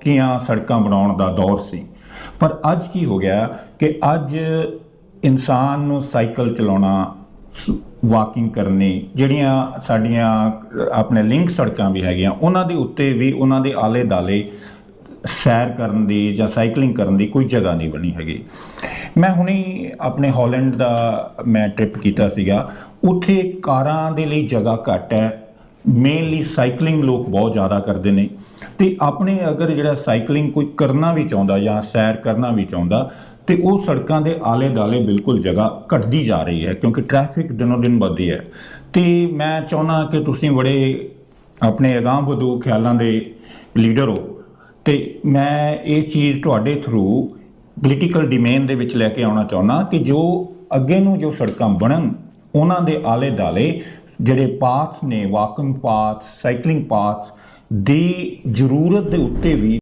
ਪੱਕੀਆਂ ਸੜਕਾਂ ਬਣਾਉਣ ਦਾ ਦੌਰ ਸੀ। ਪਰ ਅੱਜ ਕੀ ਹੋ ਗਿਆ ਕਿ ਅੱਜ ਇਨਸਾਨ ਨੂੰ ਸਾਈਕਲ ਚਲਾਉਣਾ ਵਾਕਿੰਗ ਕਰਨੀ, ਜਿਹੜੀਆਂ ਸਾਡੀਆਂ, ਆਪਣੇ ਲਿੰਕ ਸੜਕਾਂ ਵੀ ਹੈਗੀਆਂ, ਉਹਨਾਂ ਦੇ ਉੱਤੇ ਵੀ ਉਹਨਾਂ ਦੇ ਆਲੇ ਦਾਲੇ ਸੈਰ ਕਰਨ ਦੀ ਜਾਂ ਸਾਈਕਲਿੰਗ ਕਰਨ ਦੀ ਕੋਈ ਜਗ੍ਹਾ ਨਹੀਂ ਬਣੀ ਹੈਗੀ। ਮੈਂ ਹੁਣੇ ਆਪਣੇ ਹਾਲੈਂਡ ਦਾ ਮੈਂ ਟ੍ਰਿਪ ਕੀਤਾ ਸੀਗਾ। ਉੱਥੇ ਕਾਰਾਂ ਦੇ ਲਈ ਜਗ੍ਹਾ ਘੱਟ ਹੈ ਮੇਨਲੀ ਸਾਈਕਲਿੰਗ ਲੋਕ ਬਹੁਤ ਜ਼ਿਆਦਾ ਕਰਦੇ ਨੇ। ਤੇ ਆਪਣੇ ਅਗਰ ਜਿਹੜਾ ਸਾਈਕਲਿੰਗ ਕੋਈ ਕਰਨਾ ਵੀ ਚਾਹੁੰਦਾ ਜਾਂ ਸੈਰ ਕਰਨਾ ਵੀ ਚਾਹੁੰਦਾ, ਤੇ ਉਹ ਸੜਕਾਂ ਦੇ ਆਲੇ ਦਾਲੇ ਬਿਲਕੁਲ ਜਗ੍ਹਾ ਘਟਦੀ ਜਾ ਰਹੀ ਹੈ ਕਿਉਂਕਿ ਟ੍ਰੈਫਿਕ ਦਿਨੋ ਦਿਨ ਵੱਧਦੀ ਹੈ। ਤੇ ਮੈਂ ਚਾਹੁੰਦਾ ਕਿ ਤੁਸੀਂ ਬੜੇ ਆਪਣੇ ਅਗਾਂਹ ਵਧੂ ਖਿਆਲਾਂ ਦੇ ਲੀਡਰ ਹੋ ਤੇ ਮੈਂ ਇਹ ਚੀਜ਼ ਤੁਹਾਡੇ ਥਰੂ ਪੋਲੀਟੀਕਲ ਡਿਮੇਨ ਦੇ ਵਿੱਚ ਲੈ ਕੇ ਆਉਣਾ ਚਾਹੁੰਦਾ ਕਿ ਜੋ ਅੱਗੇ ਨੂੰ ਜੋ ਸੜਕਾਂ ਬਣਨ, ਉਹਨਾਂ ਦੇ ਆਲੇ ਦਾਲੇ ਜਿਹੜੇ ਪਾਥ ਨੇ ਵਾਕਿੰਗ ਪਾਥ ਸਾਈਕਲਿੰਗ ਪਾਥ ਦੀ ਜ਼ਰੂਰਤ ਦੇ ਉੱਤੇ ਵੀ